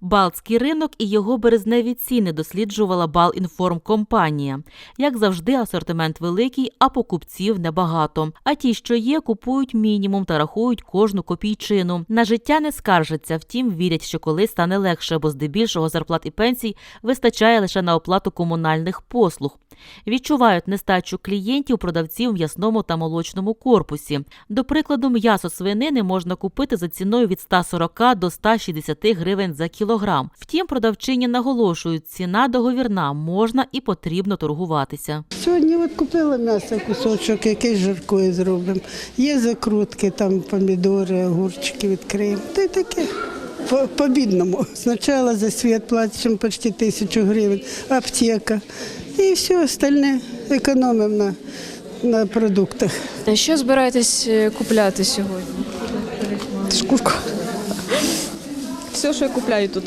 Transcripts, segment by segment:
Балтський ринок і його березневі ціни досліджувала Балінформкомпанія. Як завжди, асортимент великий, а покупців небагато. А ті, що є, купують мінімум та рахують кожну копійчину. На життя не скаржаться, втім вірять, що колись стане легше, бо здебільшого зарплат і пенсій вистачає лише на оплату комунальних послуг. Відчувають нестачу клієнтів продавців в м'ясному та молочному корпусі. До прикладу, м'ясо свинини можна купити за ціною від 140 до 160 гривень за кілограм. Втім, продавчині наголошують, ціна договірна, можна і потрібно торгуватися. Сьогодні от купила м'ясо кусочок, який жаркою зробимо. Є закрутки, там помідори, огурчики відкриємо. Та й таке. По, по бідному. Спочатку за світ платимо почти тисячу гривень, аптека. І все остальне економимо на, на продуктах. Що збираєтесь е, купляти сьогодні? Шкурку. Все, що я купляю тут.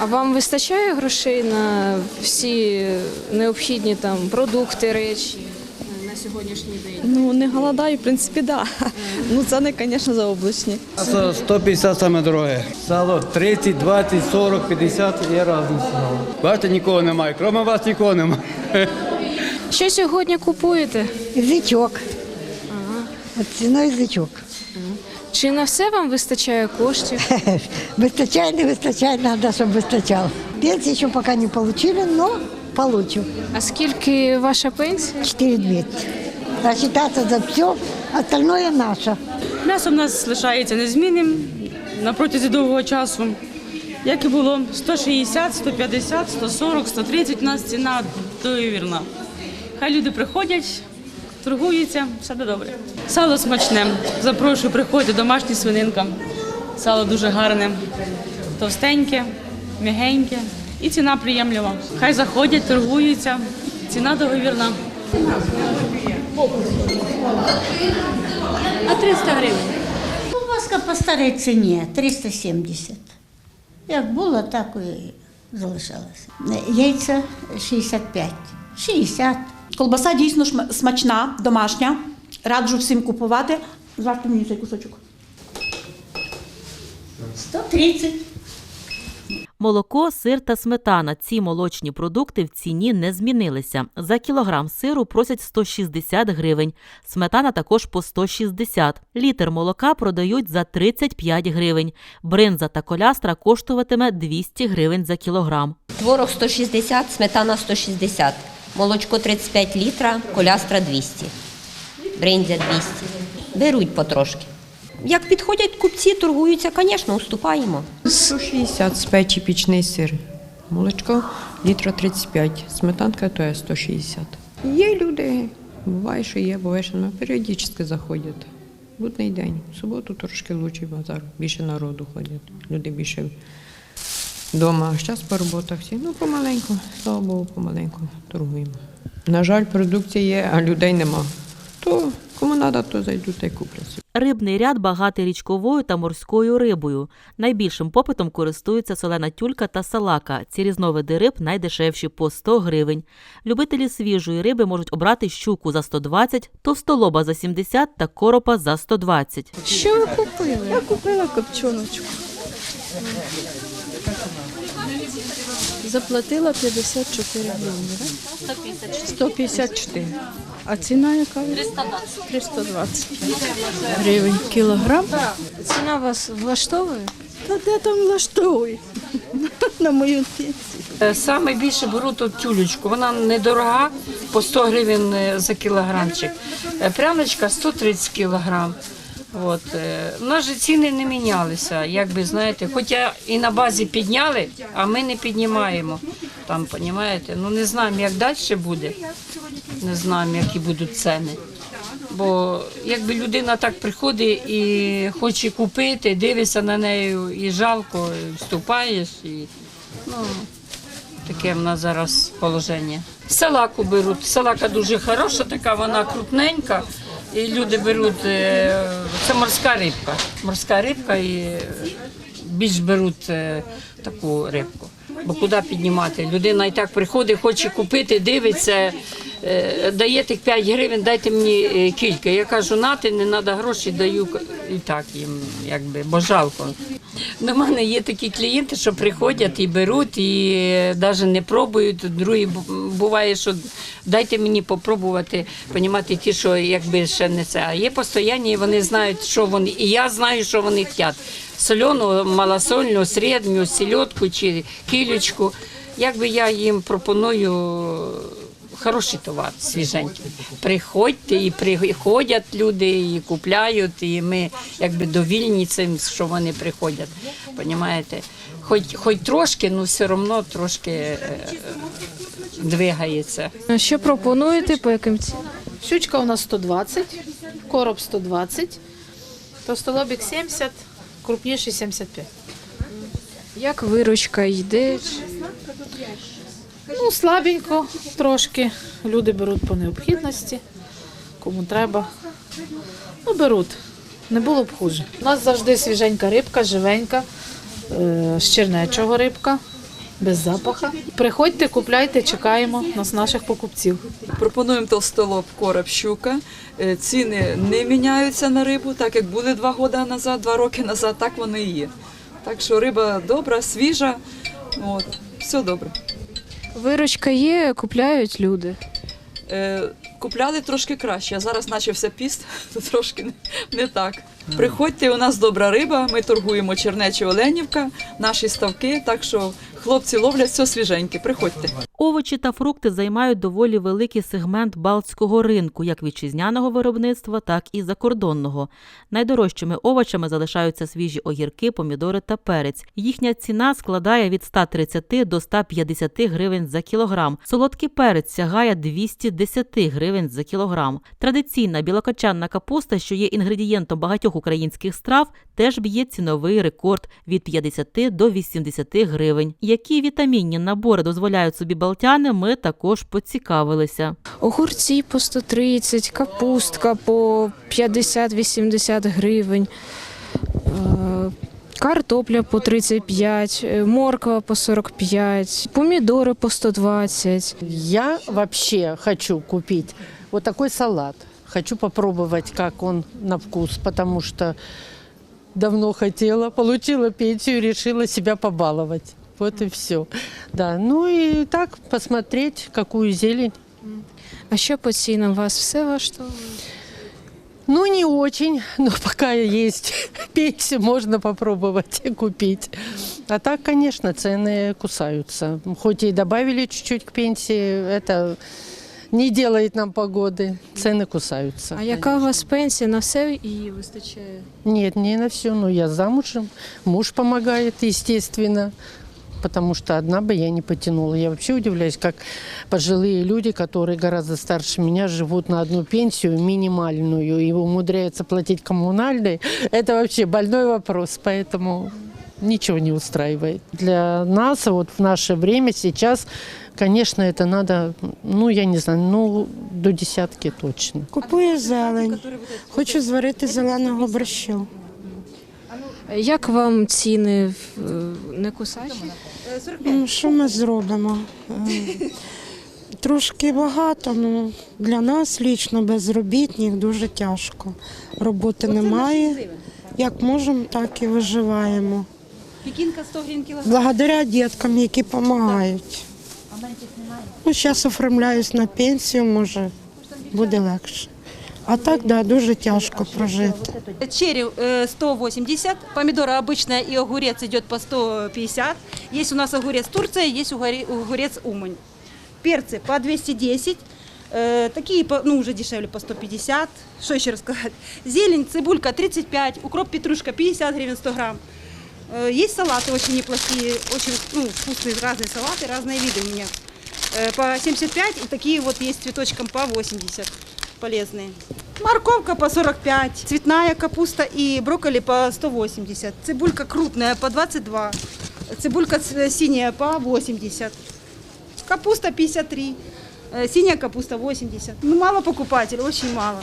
А вам вистачає грошей на всі необхідні там продукти, речі на сьогоднішній день? Ну, не голодаю, в принципі, да. Ну, це не, звісно, заоблачні. М'ясо 150 саме дороге. Сало 30, 20, 40, 50 є різні сало. Бачите, нікого немає. Крім вас нікого немає. Що сьогодні купуєте? Язичок. От ціною язичок. Чи на все вам вистачає коштів? Вистачає, не вистачає, треба, щоб вистачало. Пенсии еще пока не получили, но получу. А скільки ваша пенсія? 4200. Рассчитаться за все, остальное наше. М'ясо в нас лишається незмінним на протязі довгого часу. Як і було 160, 150, 140, 130 у нас ціна договірна. Хай люди приходять, торгуються, все буде добре. Сало смачне. Запрошую, приходьте, домашня свининка. Сало дуже гарне, товстеньке, м'ягеньке і ціна приємлива. Хай заходять, торгуються, ціна договірна. А 300 гривень. Ковбаска по старій ціні 370. Як було, так і залишалося. Яйця 65, 60. Колбаса дійсно смачна, домашня. Раджу всім купувати. Зварте мені цей кусочок. 130. Молоко, сир та сметана. Ці молочні продукти в ціні не змінилися. За кілограм сиру просять 160 гривень. Сметана також по 160. Літр молока продають за 35 гривень. Бринза та колястра коштуватиме 200 гривень за кілограм. Творог 160, сметана 160, молочко 35 літра, колястра 200, бринзя 200. Беруть потрошки. Як підходять купці, торгуються, звісно, уступаємо. 160 спечі пічний сир. Молочко літра 35, сметанка то є 160. Є люди, буває, що є, буває, що немає. Періодично заходять. Будний день. В суботу трошки лучший базар. Більше народу ходять. Люди більше вдома. А зараз по роботах всі. Ну, помаленьку, слава Богу, помаленьку торгуємо. На жаль, продукція є, а людей нема. То кому треба, то зайдуть та й куплять. Рибний ряд багатий річковою та морською рибою. Найбільшим попитом користуються солена тюлька та салака. Ці різновиди риб найдешевші по 100 гривень. Любителі свіжої риби можуть обрати щуку за 120, товстолоба за 70 та коропа за 120. Що ви купили? Я купила копчоночку. Заплатила 54 гривні. так? 154. А ціна яка? 320. 320 гривень кілограм. Ціна вас влаштовує? Та де там влаштовує? На мою пенсію. Саме більше беру тут тюлечку. Вона недорога, по 100 гривень е, за кілограмчик. Е, Пряночка 130 кілограм. От. е, У нас же ціни не мінялися, як би знаєте, хоча і на базі підняли, а ми не піднімаємо. Там, понімаєте? Ну не знаємо, як далі буде. Не знаємо, які будуть ціни. Бо якби людина так приходить і хоче купити, дивишся на неї і жалко, і вступаєш. І, ну, таке в нас зараз положення. Салаку беруть. Салака дуже хороша, така вона крупненька. І люди беруть, е, це морська рибка. Морська рибка і більш беруть е, таку рибку. Бо куди піднімати? Людина і так приходить, хоче купити, дивиться, дає тих 5 гривень, дайте мені е, кілька. Я кажу, нати, не треба гроші, даю і так їм, якби, бо жалко. До мене є такі клієнти, що приходять і беруть, і навіть не пробують. Другі буває, що дайте мені попробувати, понімати ті, що якби ще не це. А є постоянні, і вони знають, що вони, і я знаю, що вони хочуть. Солену, малосольну, середню, сільотку чи кілючку. Якби я їм пропоную хороший товар, свіженький. Приходьте і приходять люди, і купляють, і ми якби довільні цим, що вони приходять. Понімаєте? Хоч, хоч трошки, ну все одно трошки е, двигається. Що пропонуєте, по яким цінам? Щучка у нас 120, короб 120, товстолобик 70, крупніший 75. Як виручка йде? Ну, слабенько трошки. Люди беруть по необхідності, кому треба. Ну, беруть. Не було б хуже. У нас завжди свіженька рибка, живенька, е, з чернечого рибка, без запаха. Приходьте, купляйте, чекаємо нас наших покупців. Пропонуємо товстолоб, короб, щука. Е, Ціни не міняються на рибу, так як були два роки назад, два роки назад, так вони і є. Так що риба добра, свіжа, от, все добре. Виручка є, купляють люди. Е, Купляли трошки краще, а зараз почався піст, то трошки не, не так. Приходьте, у нас добра риба, ми торгуємо Чернечі Оленівка, наші ставки, так що хлопці ловлять все свіженьке. Приходьте. Овочі та фрукти займають доволі великий сегмент балтського ринку, як вітчизняного виробництва, так і закордонного. Найдорожчими овочами залишаються свіжі огірки, помідори та перець. Їхня ціна складає від 130 до 150 гривень за кілограм. Солодкий перець сягає 210 гривень за кілограм. Традиційна білокочанна капуста, що є інгредієнтом багатьох українських страв, теж б'є ціновий рекорд від 50 до 80 гривень. Які вітамінні набори дозволяють собі балтяни, ми також поцікавилися. Огурці по 130, капустка по 50-80 гривень, е, картопля по 35, е, морква по 45, помідори по 120. Я вообще хочу купить вот такой салат. Хочу попробовать, как он на вкус, потому что давно хотела, получила пенсию, решила себя побаловать Вот и все. Да, ну и так посмотреть, какую зелень. А що по цінам вас все влаштовує? Ну, не очень, но пока есть пенсию, можно попробовать купить. А так, конечно, цены кусаются. Хоть и добавили чуть-чуть к пенсии, это не делает нам погоды. Цены кусаются. А яка у вас пенсія? На все її вистачає? Нет, не на все. Но я замужем. Муж помогает, естественно. Потому что одна бы я не потянула. Я вообще удивляюсь, как пожилые люди, которые гораздо старше меня, живут на одну пенсию минимальную и умудряются платить коммунальные. Это вообще больной вопрос, поэтому ничего не устраивает. Для нас вот в наше время сейчас, конечно, это надо, ну, я не знаю, ну, до десятки точно. Купую зелень. Хочу зварити зеленого борщу. Як вам ціни е, не кусачі? Ну, що ми зробимо? Е, Трошки багато, ну для нас лічно безробітних дуже тяжко. Роботи немає. Як можемо, так і виживаємо. Пекінка 100 гривень кілограм. Благодаря діткам, які допомагають. Ну, зараз оформляюсь на пенсію, може, буде легше. А так, да, дуже тяжко прожити. Черри э, 180, помидоры обычная и огурец идет по 150. Есть у нас огурец Турция, есть огурец Умань. Перцы по 210, э, такие ну, уже дешевле по 150. Что еще рассказать? Зелень, цибулька 35, укроп, петрушка 50 гривен 100 грамм. Э, Есть салаты очень неплохие, очень ну, вкусные разные салаты, разные виды у меня. Э, По 75 и такие вот есть цветочком по 80 полезные. Морковка по 45, цветная капуста и брокколи по 180, цибулька крупная по 22, цибулька ц- синяя по 80, капуста 53, э, синяя капуста 80. Ну, мало покупателей, очень мало.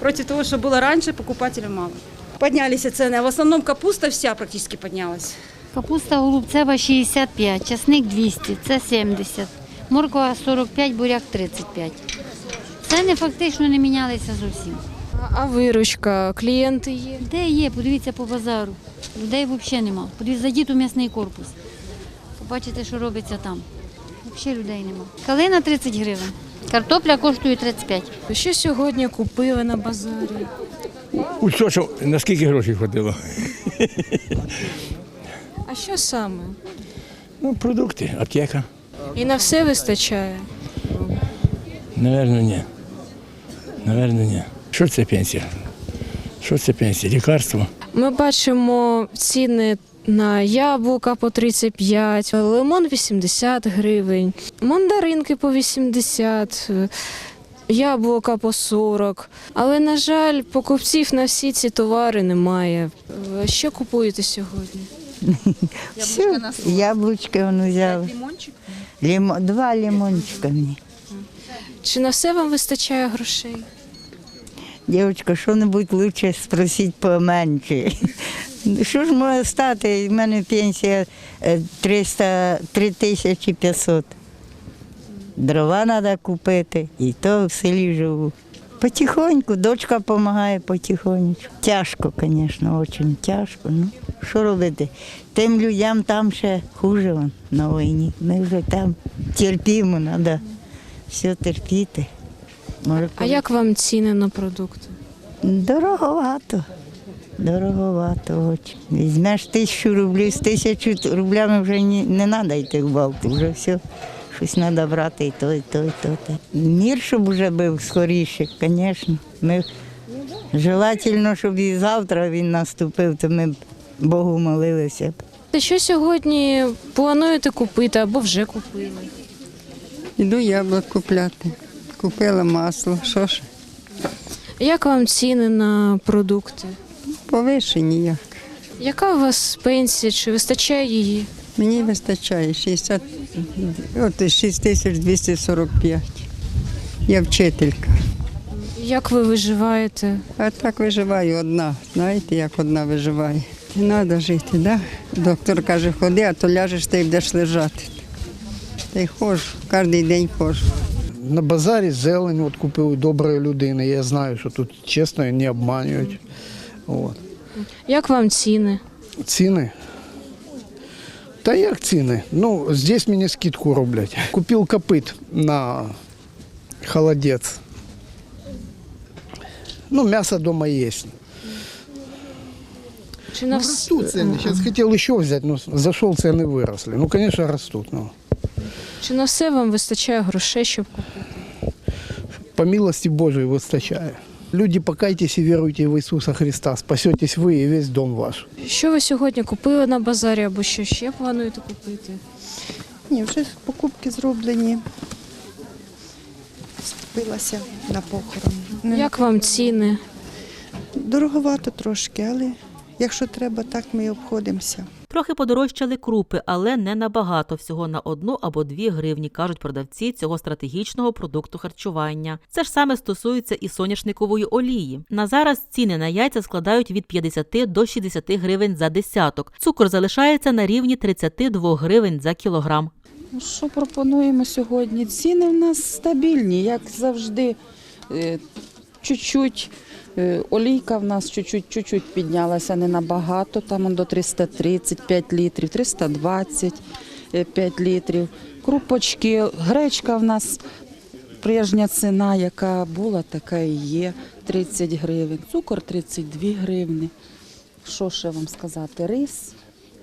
Против того, что было раньше, покупателей мало. Поднялись цены, а в основном капуста вся практически поднялась. Капуста голубцева 65, часник 200, це 70. Морква 45, буряк 35. Ціни фактично не мінялися зовсім. А виручка, клієнти є? Де є, подивіться по базару. Людей взагалі нема. Подивіться, зайдіть у м'ясний корпус. Побачите, що робиться там. Взагалі людей нема. Калина 30 гривень. Картопля коштує 35. Що сьогодні купили на базарі? Усе, що наскільки грошей хватило? А що саме? Ну, продукти, аптека. І на все вистачає. Наверно, ні. Наверно, ні. Що це пенсія? Що це пенсія? Лікарство? Ми бачимо ціни на яблука по 35, лимон 80 гривень, мандаринки по 80, е, яблука по 40. Але, на жаль, покупців на всі ці товари немає. Що купуєте сьогодні? Все, яблучки он взяв. Лімо, два лимончика мені. Чи на все вам вистачає грошей? Дівчинка, що-небудь лучше спросіть поменше. Що ж може стати? У мене пенсія е, 300, 3500. Дрова треба купити, і то в селі живу. Потихоньку, дочка допомагає потихоньку. Тяжко, звісно, дуже тяжко. Ну, що робити? Тим людям там ще хуже на війні. Ми вже там терпімо, треба все терпіти. Може, А як вам ціни на продукти? Дороговато. Дороговато очень. Візьмеш тисячу рублів, з тисячу рублями вже ні- не треба йти в балку, вже все. Щось треба брати і то, і то, і то. Мір, щоб вже був скоріше, звісно. Ми желательно, щоб і завтра він наступив, то ми б Богу молилися б. Та Що сьогодні плануєте купити або вже купили? Іду яблук купляти. Купила масло. Що ж? Як вам ціни на продукти? Повишені як. Яка у вас пенсія? Чи вистачає її? Мені вистачає 60, от 6245. Я вчителька. Як ви виживаєте? А так виживаю одна. Знаєте, як одна виживає. Треба жити, да? Доктор каже, ходи, а то ляжеш та й будеш лежати Та й ходжу, кожен день ходжу. На базарі зелень от купив у доброї людини. Я знаю, що тут чесно і не обманюють. От. Як вам ціни? Ціни. Та як ціни? Ну, здесь мені скидку роблять. Купив копит на холодець. Ну, м'ясо дома є. Чи на Ну, вс- растут цены. Сейчас хотел еще взять, но зашел, цены выросли. Ну, конечно, растут. Но Чи на все вам вистачає грошей, щоб купити? по милости Божией выстачая. Люди, покайтесь и веруйте в Иисуса Христа. Спасетесь вы и весь дом ваш. Що ви сьогодні купили на базарі або що ще плануєте купити? Ні, вже покупки зроблені. Скупилася на похорон. Як вам ціни? Дороговато трошки, але якщо треба, так ми і обходимося. Трохи подорожчали крупи, але не набагато всього на одну або дві гривні, кажуть продавці цього стратегічного продукту харчування. Це ж саме стосується і соняшникової олії. На зараз ціни на яйця складають від 50 до 60 гривень за десяток. Цукор залишається на рівні 32 гривень за кілограм. Ну, що пропонуємо сьогодні? Ціни в нас стабільні, як завжди. Е, Чуть-чуть олійка в нас чуть-чуть, піднялася, не набагато, там до 335 літрів, 325 літрів. Крупочки, гречка в нас прежня ціна, яка була, така і є, 30 гривень. Цукор 32 гривні. Що ще вам сказати? Рис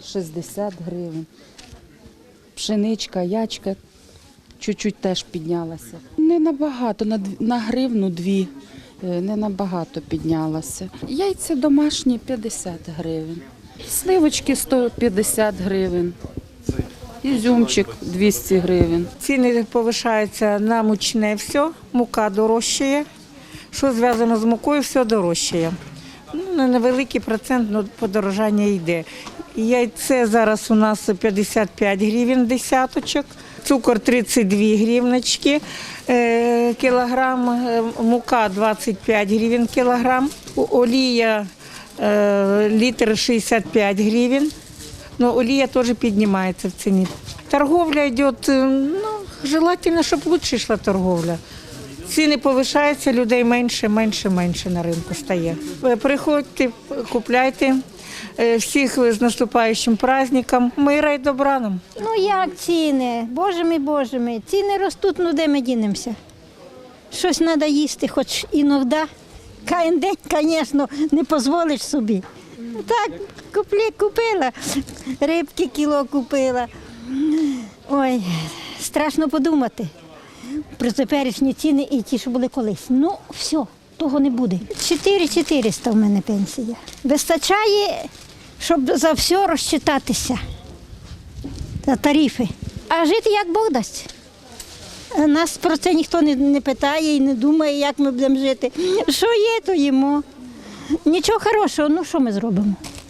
60 гривень. Пшеничка, ячка чуть-чуть теж піднялася. Не набагато, на, гривну дві, е, не набагато піднялася. Яйця домашні 50 гривень. Сливочки 150 гривень. Ізюмчик 200 гривень. Ціни повишаються на мучне все, мука дорожчає. Що зв'язано з мукою, все дорожчає. Ну, на невеликий процент ну, подорожання йде. Яйце зараз у нас 55 гривень десяточок, цукор 32 гривночки, е, кілограм, е, мука 25 гривень кілограм, олія е, літр 65 гривень. Но олія теж піднімається в ціні. Торговля йде, ну, желательно, щоб лучше йшла торговля. ціни повишаються, людей менше, менше, менше на ринку стає. Приходьте, купляйте. Е, Всіх з наступаючим праздником. Мира й добра нам. Ну як ціни? Боже мій, Боже мій, ціни ростуть, ну де ми дінемося? Щось треба їсти, хоч іноді. Кожен день, звісно, не дозволиш собі. Так, куплі, купила, рибки кіло купила. Ой, страшно подумати про теперішні ціни і ті, що були колись. Ну, все, того не буде. 4400 в мене пенсія. Вистачає, щоб за все розчитатися за тарифи. А жити як Бог дасть. Нас про це ніхто не питає і не думає, як ми будемо жити. Що є, то їмо. Нічого хорошого, ну що ми зробимо?